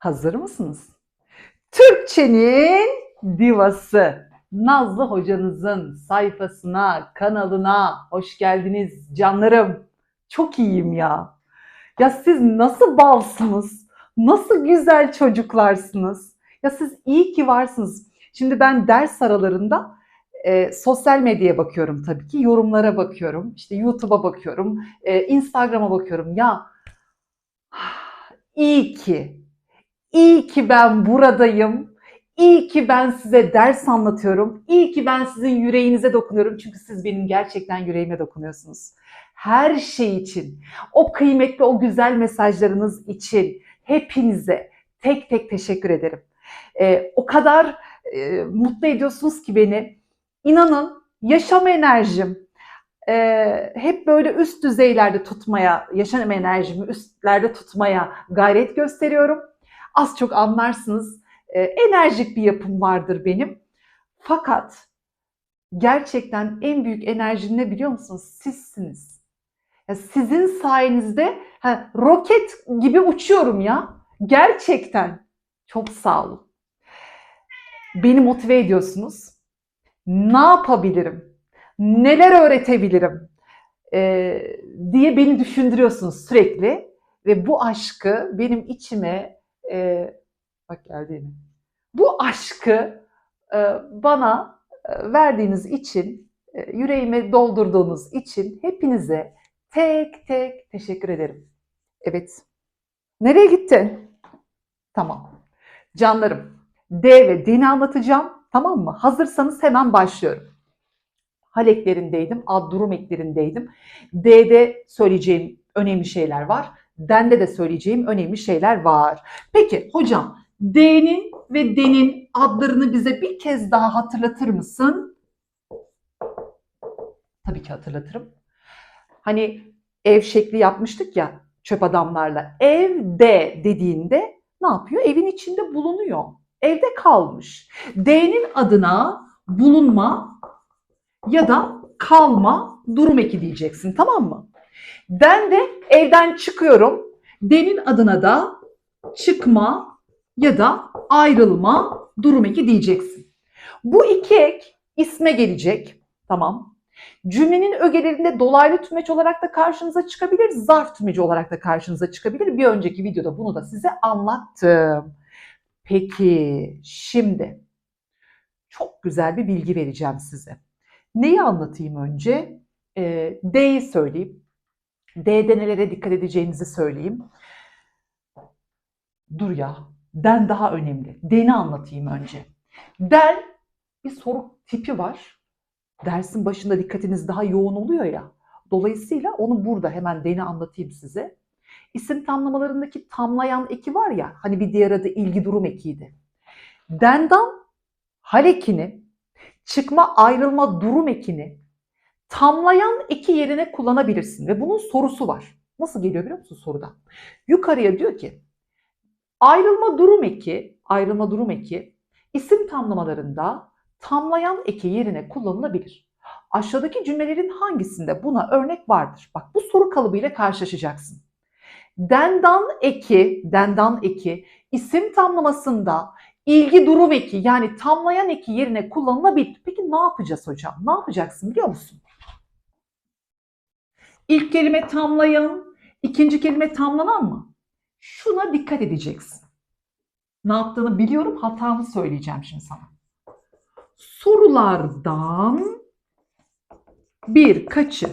Hazır mısınız? Türkçenin divası Nazlı hocanızın sayfasına, kanalına hoş geldiniz canlarım. Çok iyiyim ya. Ya siz nasıl balsınız? Nasıl güzel çocuklarsınız? Ya siz iyi ki varsınız. Şimdi ben ders aralarında e, sosyal medyaya bakıyorum tabii ki. Yorumlara bakıyorum. işte YouTube'a bakıyorum. e, Instagram'a bakıyorum. Ya iyi ki, iyi ki ben buradayım. İyi ki ben size ders anlatıyorum. İyi ki ben sizin yüreğinize dokunuyorum. Çünkü siz benim gerçekten yüreğime dokunuyorsunuz. Her şey için, o kıymetli, o güzel mesajlarınız için hepinize tek tek teşekkür ederim. Ee, o kadar e, mutlu ediyorsunuz ki beni. İnanın yaşam enerjim e, hep böyle üst düzeylerde tutmaya, yaşam enerjimi üstlerde tutmaya gayret gösteriyorum. Az çok anlarsınız. E, enerjik bir yapım vardır benim. Fakat gerçekten en büyük enerji ne biliyor musunuz? Sizsiniz. Ya sizin sayenizde ha, roket gibi uçuyorum ya. Gerçekten. Çok sağ olun. Beni motive ediyorsunuz. Ne yapabilirim? Neler öğretebilirim? Ee, diye beni düşündürüyorsunuz sürekli. Ve bu aşkı benim içime e, bak geldi yine. Bu aşkı e, bana e, verdiğiniz için, e, yüreğime doldurduğunuz için hepinize tek tek teşekkür ederim. Evet. Nereye gitti? Tamam. Canlarım, D ve D'ni anlatacağım. Tamam mı? Hazırsanız hemen başlıyorum. Haleklerindeydim, ad durum eklerindeydim. D'de söyleyeceğim önemli şeyler var. D'de de söyleyeceğim önemli şeyler var. Peki hocam, D'nin ve D'nin adlarını bize bir kez daha hatırlatır mısın? Tabii ki hatırlatırım. Hani ev şekli yapmıştık ya çöp adamlarla. Evde dediğinde ne yapıyor? Evin içinde bulunuyor. Evde kalmış. D'nin adına bulunma ya da kalma durum eki diyeceksin tamam mı? Ben de evden çıkıyorum. D'nin adına da çıkma ya da ayrılma durum eki diyeceksin. Bu iki ek isme gelecek. Tamam. Cümlenin ögelerinde dolaylı tümeç olarak da karşınıza çıkabilir, zarf tümeci olarak da karşınıza çıkabilir. Bir önceki videoda bunu da size anlattım. Peki şimdi çok güzel bir bilgi vereceğim size. Neyi anlatayım önce? Ee, D'yi söyleyeyim. D'de nelere dikkat edeceğinizi söyleyeyim. Dur ya, den daha önemli. Den'i anlatayım önce. Den bir soru tipi var. Dersin başında dikkatiniz daha yoğun oluyor ya. Dolayısıyla onu burada hemen Den'i anlatayım size. İsim tamlamalarındaki tamlayan eki var ya, hani bir diğer adı ilgi durum ekiydi. Dendan hal ekini, çıkma ayrılma durum ekini tamlayan eki yerine kullanabilirsin ve bunun sorusu var. Nasıl geliyor biliyor musun soruda? Yukarıya diyor ki ayrılma durum eki, ayrılma durum eki isim tamlamalarında tamlayan eki yerine kullanılabilir. Aşağıdaki cümlelerin hangisinde buna örnek vardır? Bak bu soru kalıbıyla karşılaşacaksın. Dendan eki, dendan eki isim tamlamasında ilgi durum eki yani tamlayan eki yerine kullanılabilir. Peki ne yapacağız hocam? Ne yapacaksın biliyor musun? İlk kelime tamlayan, ikinci kelime tamlanan mı? Şuna dikkat edeceksin. Ne yaptığını biliyorum, hatamı söyleyeceğim şimdi sana. Sorulardan birkaçı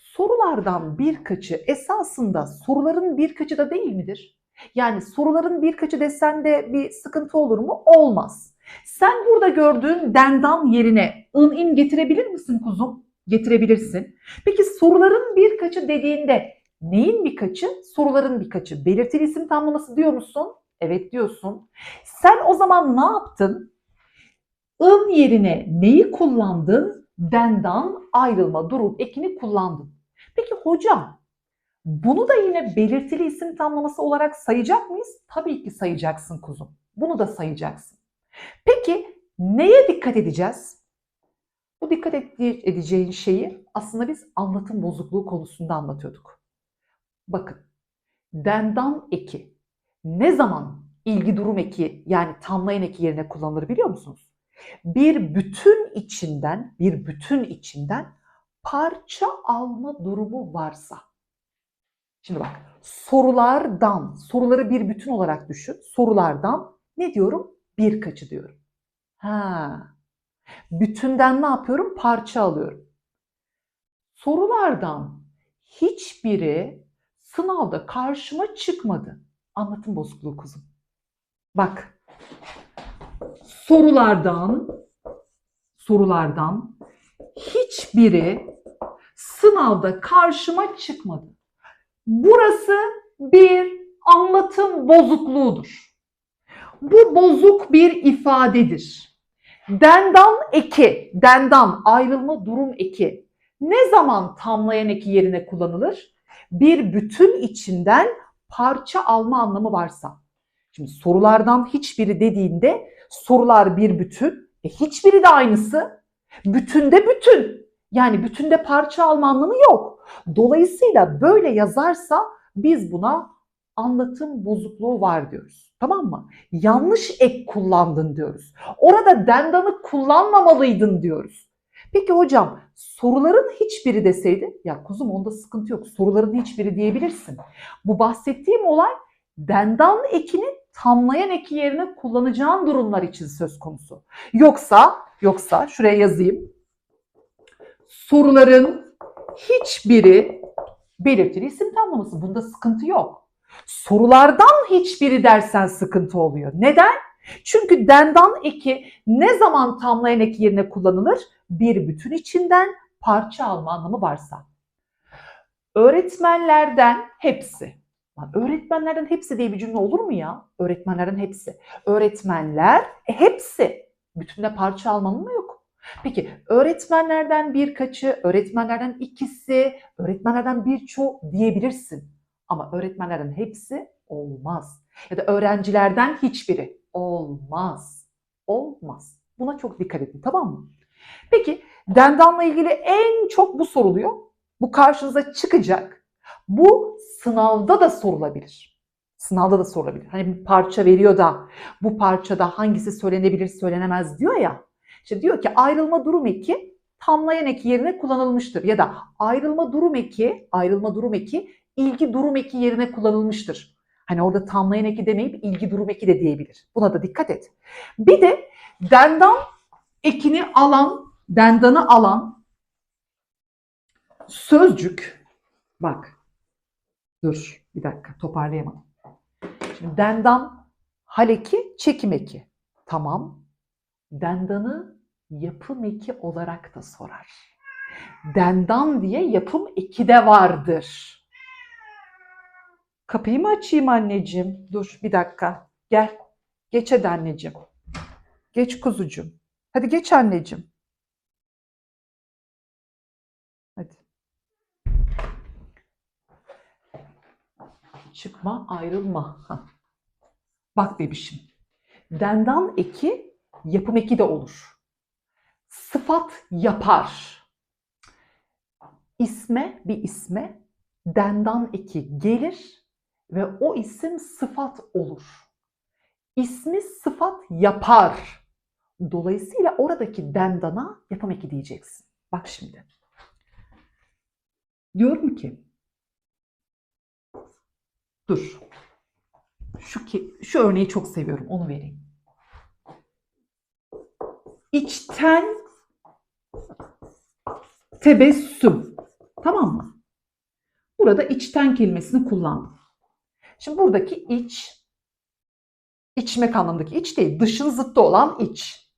sorulardan birkaçı esasında soruların birkaçı da değil midir? Yani soruların birkaçı desen de bir sıkıntı olur mu? Olmaz. Sen burada gördüğün dendan yerine ın in getirebilir misin kuzum? Getirebilirsin. Peki soruların birkaçı dediğinde neyin birkaçı? Soruların birkaçı. Belirtili isim tamlaması diyor musun? Evet diyorsun. Sen o zaman ne yaptın? ın yerine neyi kullandın? Dendan ayrılma durum ekini kullandın. Peki hocam bunu da yine belirtili isim tamlaması olarak sayacak mıyız? Tabii ki sayacaksın kuzum. Bunu da sayacaksın. Peki neye dikkat edeceğiz? Bu dikkat edeceğin şeyi aslında biz anlatım bozukluğu konusunda anlatıyorduk. Bakın dendan eki ne zaman ilgi durum eki yani tamlayan eki yerine kullanılır biliyor musunuz? Bir bütün içinden, bir bütün içinden parça alma durumu varsa. Şimdi bak, sorulardan, soruları bir bütün olarak düşün. Sorulardan ne diyorum? Birkaçı diyorum. Ha. Bütünden ne yapıyorum? Parça alıyorum. Sorulardan hiçbiri sınavda karşıma çıkmadı. Anlatım bozukluğu kuzum. Bak. Sorulardan sorulardan hiçbiri sınavda karşıma çıkmadı. Burası bir anlatım bozukluğudur. Bu bozuk bir ifadedir. Dendan eki, dendan ayrılma durum eki ne zaman tamlayan eki yerine kullanılır? Bir bütün içinden parça alma anlamı varsa. Şimdi sorulardan hiçbiri dediğinde sorular bir bütün, e hiçbiri de aynısı. Bütünde bütün. Yani bütünde parça alma anlamı yok. Dolayısıyla böyle yazarsa biz buna anlatım bozukluğu var diyoruz. Tamam mı? Yanlış ek kullandın diyoruz. Orada dendanı kullanmamalıydın diyoruz. Peki hocam soruların hiçbiri deseydi ya kuzum onda sıkıntı yok soruların hiçbiri diyebilirsin. Bu bahsettiğim olay dendan ekini tamlayan eki yerine kullanacağın durumlar için söz konusu. Yoksa yoksa şuraya yazayım. Soruların hiçbiri belirtili isim tamlaması. Bunda sıkıntı yok. Sorulardan hiçbiri dersen sıkıntı oluyor. Neden? Çünkü dendan eki ne zaman tamlayan eki yerine kullanılır? Bir bütün içinden parça alma anlamı varsa. Öğretmenlerden hepsi. Lan öğretmenlerden hepsi diye bir cümle olur mu ya? Öğretmenlerden hepsi. Öğretmenler e, hepsi. Bütünde parça alma anlamı yok. Peki öğretmenlerden birkaçı, öğretmenlerden ikisi, öğretmenlerden birçoğu diyebilirsin. Ama öğretmenlerden hepsi olmaz. Ya da öğrencilerden hiçbiri olmaz. Olmaz. Buna çok dikkat edin tamam mı? Peki dendanla ilgili en çok bu soruluyor. Bu karşınıza çıkacak. Bu sınavda da sorulabilir. Sınavda da sorulabilir. Hani bir parça veriyor da bu parçada hangisi söylenebilir söylenemez diyor ya. İşte diyor ki ayrılma durum eki tamlayan eki yerine kullanılmıştır. Ya da ayrılma durum eki, ayrılma durum eki ilgi durum eki yerine kullanılmıştır. Hani orada tamlayan eki demeyip ilgi durum eki de diyebilir. Buna da dikkat et. Bir de dendan ekini alan, dendanı alan sözcük bak dur bir dakika toparlayamadım. Şimdi dendan hal eki, çekim eki. Tamam. Dendanı yapım eki olarak da sorar. Dendan diye yapım eki de vardır. Kapıyı mı açayım anneciğim? Dur bir dakika. Gel. Geç hadi anneciğim. Geç kuzucuğum. Hadi geç anneciğim. Hadi. Çıkma, ayrılma. Hah. Bak bebişim. Dendan eki yapım eki de olur. Sıfat yapar. İsme bir isme dendan eki gelir ve o isim sıfat olur. İsmi sıfat yapar. Dolayısıyla oradaki dendana yapım eki diyeceksin. Bak şimdi. Diyorum ki dur. Şu ki şu örneği çok seviyorum. Onu vereyim. İçten tebessüm. Tamam mı? Burada içten kelimesini kullandım. Şimdi buradaki iç, içmek anlamındaki iç değil, dışın zıttı olan iç.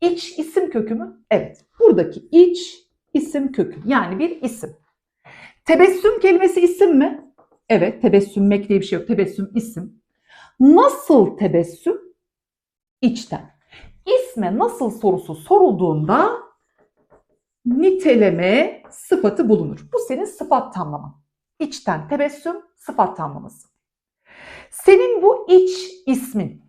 İç isim kökü mü? Evet. Buradaki iç isim kökü. Yani bir isim. Tebessüm kelimesi isim mi? Evet. Tebessümmek diye bir şey yok. Tebessüm isim. Nasıl tebessüm? İçten. İsme nasıl sorusu sorulduğunda niteleme sıfatı bulunur. Bu senin sıfat tamlaman. İçten tebessüm sıfat tamlaması. Senin bu iç ismin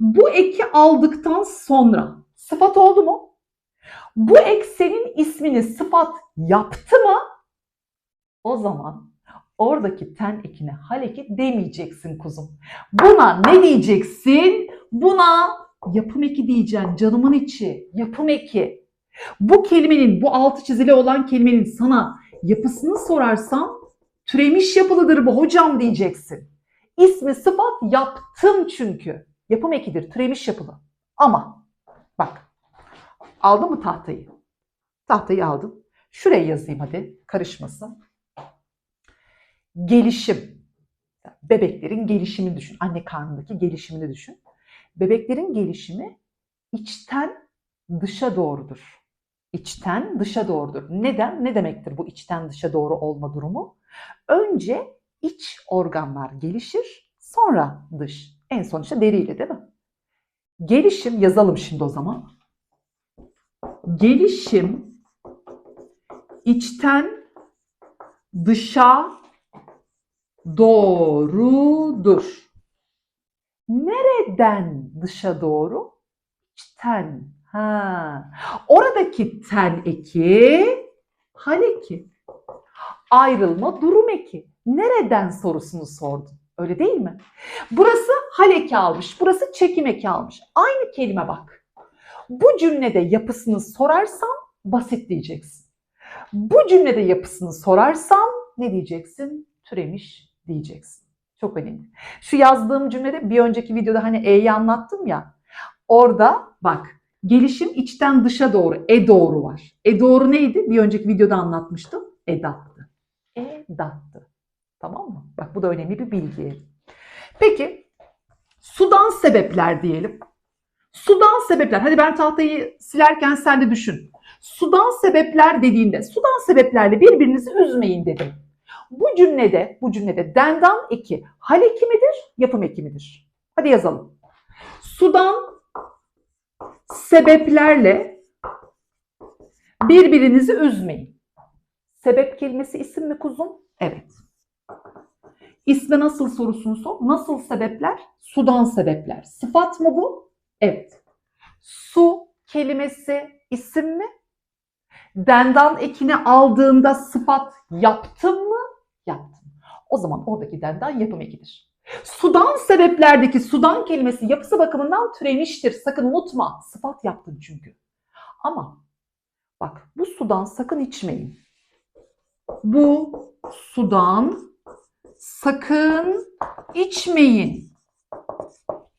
bu eki aldıktan sonra sıfat oldu mu? Bu ek senin ismini sıfat yaptı mı? O zaman Oradaki ten ekine hal eki demeyeceksin kuzum. Buna ne diyeceksin? Buna yapım eki diyeceksin canımın içi. Yapım eki. Bu kelimenin, bu altı çizili olan kelimenin sana yapısını sorarsam türemiş yapılıdır bu hocam diyeceksin. İsmi sıfat yaptım çünkü. Yapım ekidir, türemiş yapılı. Ama bak aldın mı tahtayı? Tahtayı aldım. Şuraya yazayım hadi karışmasın. Gelişim. Bebeklerin gelişimini düşün. Anne karnındaki gelişimini düşün. Bebeklerin gelişimi içten dışa doğrudur. İçten dışa doğrudur. Neden? Ne demektir bu içten dışa doğru olma durumu? Önce iç organlar gelişir, sonra dış. En son işte deriyle değil mi? Gelişim yazalım şimdi o zaman. Gelişim içten dışa doğrudur. Nereden dışa doğru? İçten. Ha. Oradaki ten eki hal eki. Ayrılma durum eki. Nereden sorusunu sordun. Öyle değil mi? Burası hal eki almış. Burası çekim eki almış. Aynı kelime bak. Bu cümlede yapısını sorarsam basit diyeceksin. Bu cümlede yapısını sorarsam ne diyeceksin? Türemiş diyeceksin. Çok önemli. Şu yazdığım cümlede bir önceki videoda hani E'yi anlattım ya. Orada bak gelişim içten dışa doğru. E doğru var. E doğru neydi? Bir önceki videoda anlatmıştım. Edattı. Edattı. Tamam mı? Bak bu da önemli bir bilgi. Peki sudan sebepler diyelim. Sudan sebepler. Hadi ben tahtayı silerken sen de düşün. Sudan sebepler dediğinde sudan sebeplerle birbirinizi üzmeyin dedim. Bu cümlede, bu cümlede dendan eki hal eki midir, yapım eki midir? Hadi yazalım. Sudan sebeplerle birbirinizi üzmeyin. Sebep kelimesi isim mi kuzum? Evet. İsme nasıl sorusunu sor. Nasıl sebepler? Sudan sebepler. Sıfat mı bu? Evet. Su kelimesi isim mi? Dendan ekini aldığında sıfat yaptım mı? Yaptım. O zaman oradaki dendan yapım ekidir. Sudan sebeplerdeki sudan kelimesi yapısı bakımından türemiştir. Sakın unutma. Sıfat yaptın çünkü. Ama bak bu sudan sakın içmeyin. Bu sudan sakın içmeyin.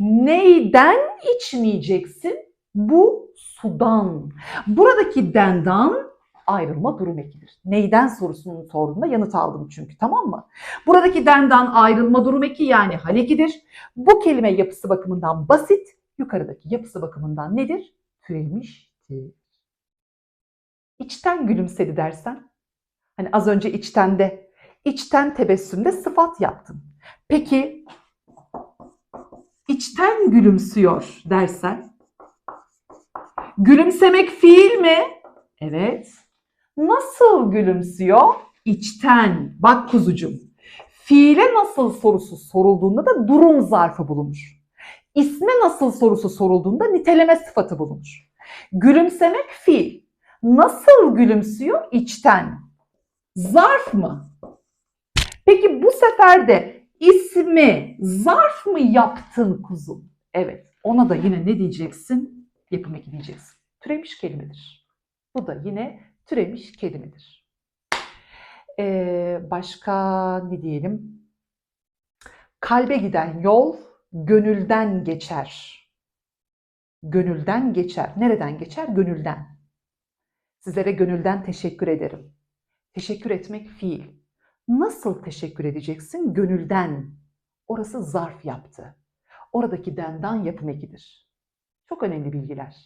Neyden içmeyeceksin? Bu sudan. Buradaki dendan ayrılma durum ekidir. Neyden sorusunun sorduğunda yanıt aldım çünkü tamam mı? Buradaki dendan ayrılma durum eki yani hal ekidir. Bu kelime yapısı bakımından basit, yukarıdaki yapısı bakımından nedir? Türemiştir. İçten gülümsedi dersen, hani az önce içten de, içten tebessümde sıfat yaptım. Peki içten gülümsüyor dersen, gülümsemek fiil mi? Evet. Nasıl gülümsüyor? İçten. Bak kuzucum. Fiile nasıl sorusu sorulduğunda da durum zarfı bulunur. İsme nasıl sorusu sorulduğunda niteleme sıfatı bulunur. Gülümsemek fiil. Nasıl gülümsüyor? İçten. Zarf mı? Sefer de ismi zarf mı yaptın kuzum? Evet. Ona da yine ne diyeceksin? Yapım eki diyeceksin. Türemiş kelimedir. Bu da yine türemiş kelimedir. Ee, başka ne diyelim? Kalbe giden yol gönülden geçer. Gönülden geçer. Nereden geçer? Gönülden. Sizlere gönülden teşekkür ederim. Teşekkür etmek fiil. Nasıl teşekkür edeceksin? Gönülden. Orası zarf yaptı. Oradaki dendan yapım ekidir. Çok önemli bilgiler.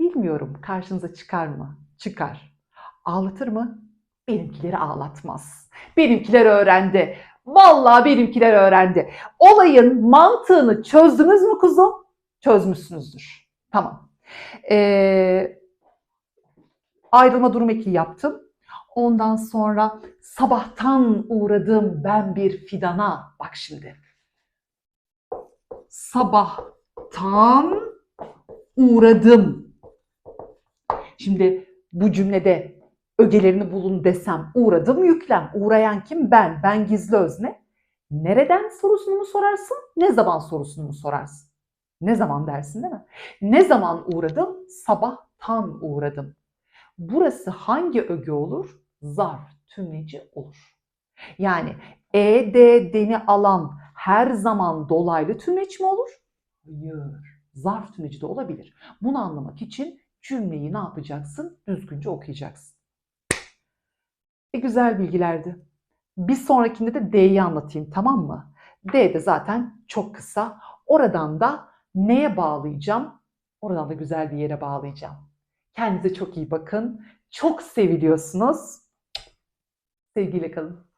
Bilmiyorum karşınıza çıkar mı? Çıkar. Ağlatır mı? Benimkileri ağlatmaz. Benimkiler öğrendi. Vallahi benimkiler öğrendi. Olayın mantığını çözdünüz mü kuzum? Çözmüşsünüzdür. Tamam. Ee, ayrılma durum eki yaptım. Ondan sonra sabahtan uğradım ben bir fidana. Bak şimdi. Sabahtan uğradım. Şimdi bu cümlede ögelerini bulun desem uğradım yüklem. Uğrayan kim? Ben. Ben gizli özne. Nereden sorusunu mu sorarsın? Ne zaman sorusunu mu sorarsın? Ne zaman dersin değil mi? Ne zaman uğradım? Sabahtan uğradım. Burası hangi öge olur? Zarf tümleci olur. Yani e, d, deni alan her zaman dolaylı tümleç mi olur? Hayır. Zarf tümleci de olabilir. Bunu anlamak için cümleyi ne yapacaksın? Düzgünce okuyacaksın. E güzel bilgilerdi. Bir sonrakinde de D'yi anlatayım tamam mı? D de zaten çok kısa. Oradan da neye bağlayacağım? Oradan da güzel bir yere bağlayacağım. Kendinize çok iyi bakın. Çok seviliyorsunuz. Sevgiyle kalın.